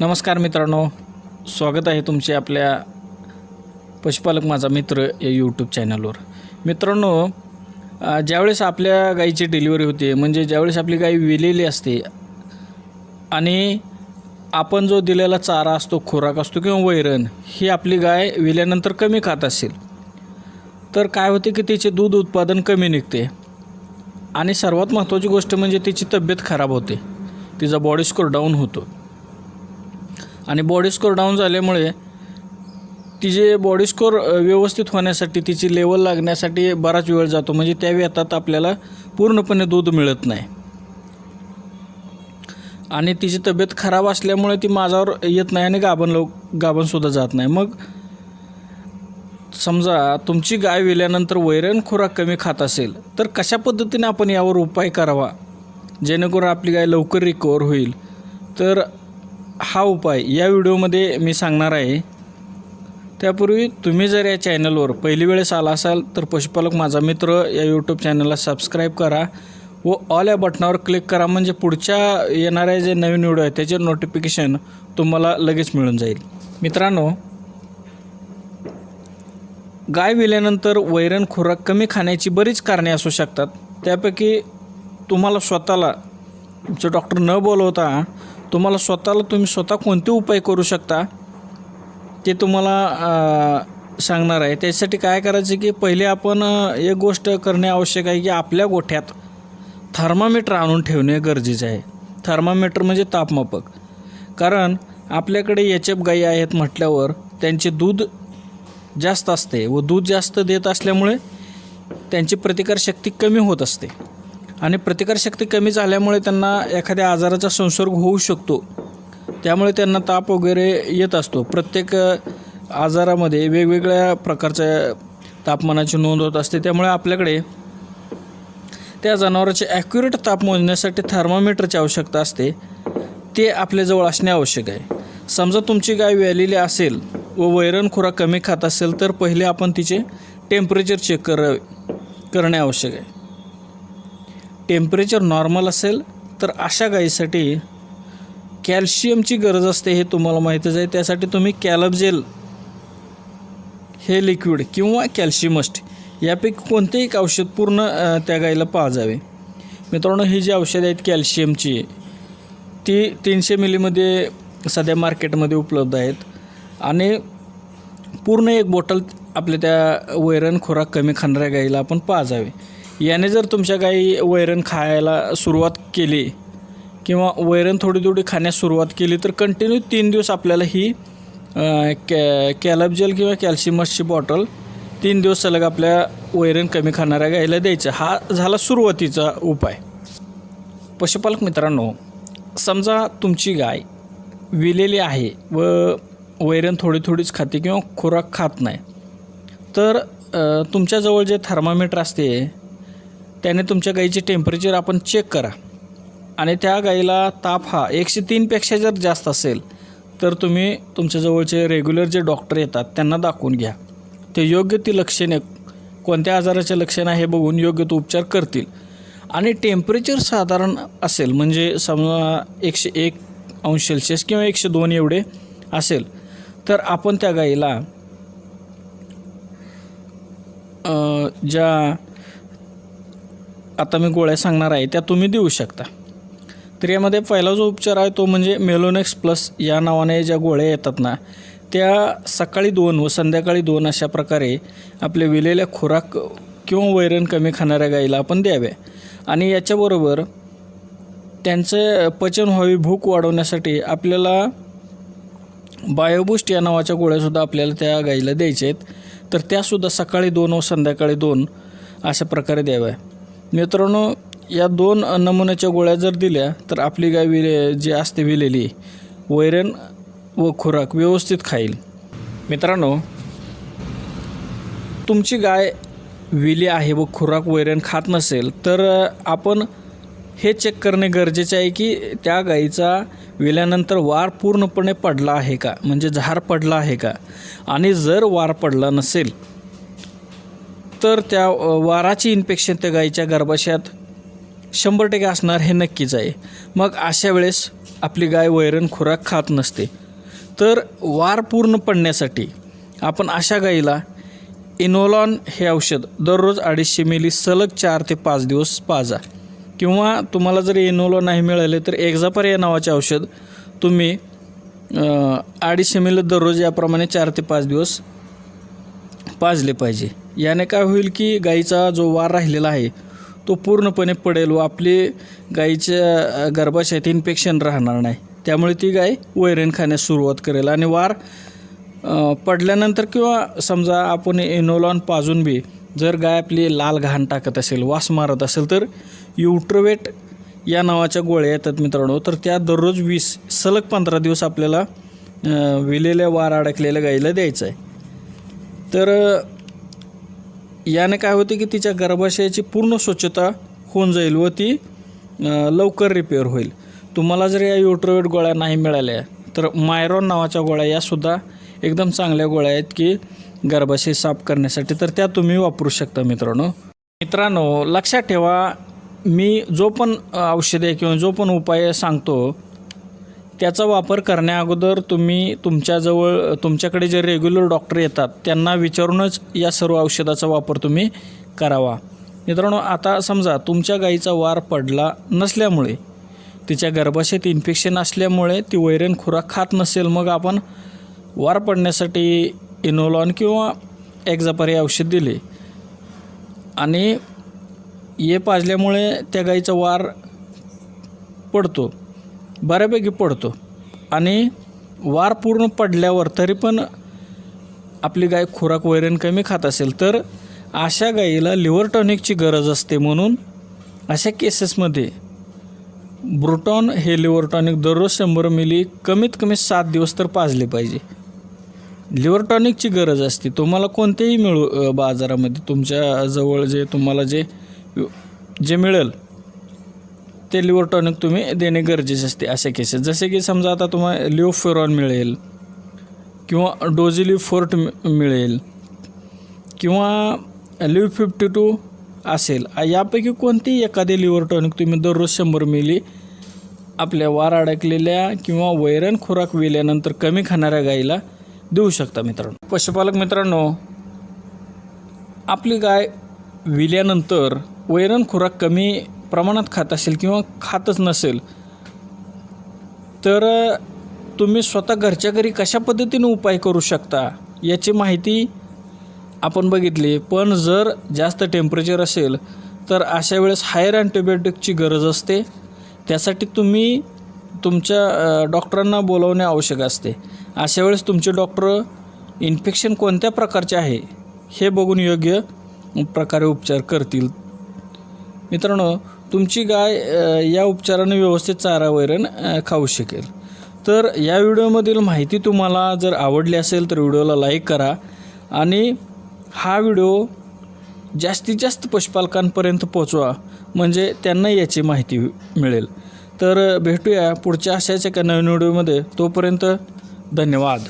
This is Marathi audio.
नमस्कार मित्रांनो स्वागत आहे तुमचे आपल्या पशुपालक माझा मित्र या यूट्यूब चॅनलवर मित्रांनो ज्यावेळेस आपल्या गाईची डिलिव्हरी होते म्हणजे ज्यावेळेस आपली गाई विलेली असते आणि आपण जो दिलेला चारा असतो खुराक असतो किंवा वैरण ही आपली गाय विल्यानंतर कमी खात असेल. तर काय होते की तिचे दूध उत्पादन कमी निघते. आणि सर्वात महत्त्वाची गोष्ट म्हणजे तिची तब्येत खराब होते. तिचा बॉडी स्कोर डाऊन होतो. आणि बॉडी स्कोर डाऊन झाल्यामुळे तिचे बॉडी स्कोर व्यवस्थित होण्यासाठी तिची लेवल लागण्यासाठी बराच वेळ जातो. म्हणजे त्या व्यतात आपल्याला पूर्णपणे दूध मिळत नाही. आणि तिची तब्येत खराब असल्यामुळे ती माझावर येत नाही आणि गाभण लव गाभणसुद्धा जात नाही. मग समजा तुमची गाय विल्यानंतर वैरण खुराक कमी खात असेल तर कशा पद्धतीने आपण यावर उपाय करावा? जेणेकरून आपली गाय लवकर रिकवर होईल. तर हा उपाय या व्हिडिओमध्ये मी सांगणार आहे. त्यापूर्वी तुम्ही जर या चॅनलवर पहिली वेळेस आला असाल तर पशुपालक माझा मित्र या यूट्यूब चॅनलला सबस्क्राईब करा व ऑल या बटनावर क्लिक करा. म्हणजे पुढच्या येणाऱ्या जे नवीन व्हिडिओ आहेत त्याचे नोटिफिकेशन तुम्हाला लगेच मिळून जाईल. मित्रांनो गाय विल्यानंतर वैरण खुराक कमी खाण्याची बरीच कारणे असू शकतात. त्यापैकी तुम्हाला स्वतःला तुमचं डॉक्टर न बोलवता तुम्हाला स्वतःला तुम्ही स्वतः कोणते उपाय करू शकता? ते तुम्हाला सांगणार आहे. त्यासाठी काय करायचं की पहिले आपण एक गोष्ट करणे आवश्यक आहे की आपल्या गोठ्यात थर्मामीटर आणून ठेवणे गरजेचे आहे. थर्मामीटर म्हणजे तापमापक. कारण आपल्याकडे एच एफ गाई आहेत म्हटल्यावर त्यांचे दूध जास्त असते व दूध जास्त देत असल्यामुळे त्यांची प्रतिकारशक्ती कमी होत असते. आणि प्रतिकारशक्ती कमी झाल्यामुळे त्यांना एखाद्या आजाराचा संसर्ग होऊ शकतो. त्यामुळे त्यांना ताप वगैरे येत असतो. प्रत्येक आजारामध्ये वेगवेगळ्या प्रकारच्या तापमानाची नोंद होत असते. त्यामुळे आपल्याकडे त्या जनावराचे ॲक्युरेट ताप मोजण्यासाठी थर्मामीटरची आवश्यकता असते. ते आपल्याजवळ असणे आवश्यक आहे. समजा तुमची गाय व्यालेली असेल व वैरण खुराक कमी खात असेल तर पहिले आपण तिचे टेम्परेचर चेक करावे करणे आवश्यक आहे. टेम्परेचर नॉर्मल असेल तर अशा गाईसाठी कॅल्शियमची गरज असते हे तुम्हाला माहीतच आहे. त्यासाठी तुम्ही कॅलबजेल हे लिक्विड किंवा कॅल्शियमस्ट यापैकी कोणतेही एक औषध पूर्ण त्या गाईला पाजावे मित्रांनो ही जी औषधं आहेत कॅल्शियमची ती तीनशे मिलीमध्ये सध्या मार्केटमध्ये उपलब्ध आहेत. आणि पूर्ण एक बॉटल आपल्या त्या वैरण खुराक कमी खाणाऱ्या गाईला आपण पाजावे याने जर तुमच्या गाई वैरण खायला सुरुवात केली किंवा वैरण थोडी थोडी खाण्यास सुरुवात केली तर कंटिन्यू तीन दिवस आपल्याला ही कॅ कॅलबजेल किंवा कॅल्शियमसची बॉटल तीन दिवस सलग आपल्या वैरण कमी खाणाऱ्या गाईला द्यायचं. हा झाला सुरुवातीचा उपाय. पशुपालक मित्रांनो समजा तुमची गाय विलेली आहे व वैरण थोडी थोडीच खाते किंवा खुराक खात नाही तर तुमच्याजवळ जे थर्मामीटर असते त्याने तुमच्या गाईचे टेम्परेचर आपण चेक करा. आणि त्या गाईला ताप हा एकशे तीनपेक्षा जर जास्त असेल तर तुम्ही तुमच्या जवळचे रेग्युलर जे डॉक्टर येतात त्यांना दाखवून घ्या. ते योग्य ती लक्षणे कोणत्या आजाराचे लक्षण आहे हे बघून योग्य तो उपचार करतील. आणि टेम्परेचर साधारण असेल म्हणजे समजा एकशे एक अंश सेल्सिअस किंवा एकशे दोन एवढे असेल तर आपण त्या गाईला ज्या आता मी गोळ्या सांगणार आहे त्या तुम्ही देऊ शकता. तर यामध्ये पहिला जो उपचार आहे तो म्हणजे मेलोनेक्स प्लस या नावाने ज्या गोळ्या येतात ना त्या सकाळी दोन व संध्याकाळी दोन अशा प्रकारे आपले विलेल्या खुराक किंवा वैरण कमी खाणाऱ्या गाईला आपण द्याव्या. आणि याच्याबरोबर त्यांचं पचन व्हावी भूक वाढवण्यासाठी आपल्याला बायोबूस्ट या नावाच्या गोळ्यासुद्धा आपल्याला त्या गाईला द्यायच्या आहेत. तर त्यासुद्धा सकाळी दोन व संध्याकाळी दोन अशा प्रकारे द्याव्या. मित्रांनो या दोन नमुन्याच्या गोळ्या जर दिल्या तर आपली गाय विले जी असते विलेली वैरण व खुराक व्यवस्थित खाईल. मित्रांनो तुमची गाय विली आहे व खुराक वैरण खात नसेल तर आपण हे चेक करणे गरजेचे आहे की त्या गाईचा विल्यानंतर वार पूर्णपणे पडला आहे का? म्हणजे झार पडला आहे का? आणि जर वार पडला नसेल तर त्या वाराची इन्फेक्शन त्या गाईच्या गर्भाशयात शंभर टक्के असणार हे नक्कीच आहे. मग अशा वेळेस आपली गाय वैरण खुराक खात नसते. तर वार पूर्ण पडण्यासाठी आपण अशा गाईला इनोलॉन हे औषध दररोज अडीचशे मिली सलग चार ते पाच दिवस पाजा. किंवा तुम्हाला जर इनोलॉन नाही मिळाले तर एक्झापर या नावाचे औषध तुम्ही अडीचशे मिली दररोज याप्रमाणे चार ते पाच दिवस पाजले पाहिजे. याने काय होईल की गाईचा जो वार राहिलेला आहे तो पूर्णपणे पडेल व आपली गाईच्या गर्भाशयात इन्फेक्शन राहणार नाही. त्यामुळे ती गाय वैरण खाण्यास सुरुवात करेल. आणि वार पडल्यानंतर किंवा समजा आपण इनोलॉन पाजून बी जर गाय आपली लाल घाण टाकत असेल वास मारत असेल तर युट्रोवेट या नावाच्या गोळ्या येतात मित्रांनो. तर त्या दररोज वीस सलग पंधरा दिवस आपल्याला विलेल्या वार अडकलेल्या गाईला द्यायचं आहे. तर याने काय होते की तिच्या गर्भाशयाची पूर्ण स्वच्छता होऊन जाईल व ती लवकर रिपेअर होईल. तुम्हाला जर या युट्रोवेट गोळ्या नाही मिळाल्या तर मायरॉन नावाच्या गोळ्या यासुद्धा एकदम चांगल्या गोळ्या आहेत की गर्भाशय साफ करण्यासाठी तर त्या तुम्ही वापरू शकता मित्रांनो. मित्रांनो लक्षात ठेवा मी जो पण औषधे किंवा जो पण उपाय सांगतो त्याचा वापर करण्याअगोदर तुम्ही तुमच्याजवळ तुमच्याकडे जे रेग्युलर डॉक्टर येतात त्यांना विचारूनच या सर्व औषधाचा वापर तुम्ही करावा. मित्रांनो आता समजा तुमच्या गाईचा वार पडला नसल्यामुळे तिच्या गर्भाशयात इन्फेक्शन असल्यामुळे ती वैरण खुराक खात नसेल मग आपण वार पडण्यासाठी इनोलॉन किंवा एक्झापर हे औषध दिले. आणि ये पाजल्यामुळे त्या गाईचा वार पडतो. बऱ्यापैकी पडतो. आणि वार पूर्ण पडल्यावर तरी पण आपली गाय खुराक वैरण कमी खात असेल तर अशा गाईला लिव्हर टॉनिकची गरज असते म्हणून अशा केसेसमध्ये ब्रुटॉन हे लिव्हर टॉनिक दररोज शंभर मिली कमीत कमी सात दिवस तर पाजले पाहिजे. लिव्हर टॉनिकची गरज असते. तुम्हाला कोणतेही मिळू बाजारामध्ये तुमच्या जवळ जे तुम्हाला जे जे मिळेल ते लिव्हर टॉनिक तुम्ही देणे गरजेचे असते अशा केसेस जसे की समजा आता तुम्हाला लिओफेरॉन मिळेल किंवा डोजिली फोर्ट मिळेल किंवा लिव्ह फिफ्टी टू असेल यापैकी कोणतीही एखादी लिव्हर टॉनिक तुम्ही दररोज शंभर मिली आपल्या वार अडकलेल्या किंवा वैरण खुराक विल्यानंतर कमी खाणाऱ्या गाईला देऊ शकता मित्रांनो. पशुपालक मित्रांनो आपली गाय विल्यानंतर वैरण खुराक कमी प्रमाणात खात असेल किंवा खातच नसेल तर तुम्ही स्वतः घरच्या घरी कशा पद्धतीने उपाय करू शकता याची माहिती आपण बघितली. पण जर जास्त टेम्परेचर असेल तर अशा वेळेस हायर अँटीबायोटिकची गरज असते. त्यासाठी तुम्ही तुमच्या डॉक्टरांना बोलावणे आवश्यक असते. अशा वेळेस तुमचे डॉक्टर इन्फेक्शन कोणत्या प्रकारचे आहे हे बघून योग्य प्रकारे उपचार करतील. मित्रांनो तुमची गाय या उपचाराने व्यवस्थित चारा वैरण खाऊ शकेल. तर या व्हिडिओमधील माहिती तुम्हाला जर आवडली असेल तर व्हिडिओला लाईक करा आणि हा व्हिडिओ जास्तीत जास्त पशुपालकांपर्यंत पोचवा म्हणजे त्यांना याची माहिती मिळेल. तर भेटूया पुढच्या अशाच एका नवीन व्हिडिओमध्ये. तोपर्यंत धन्यवाद.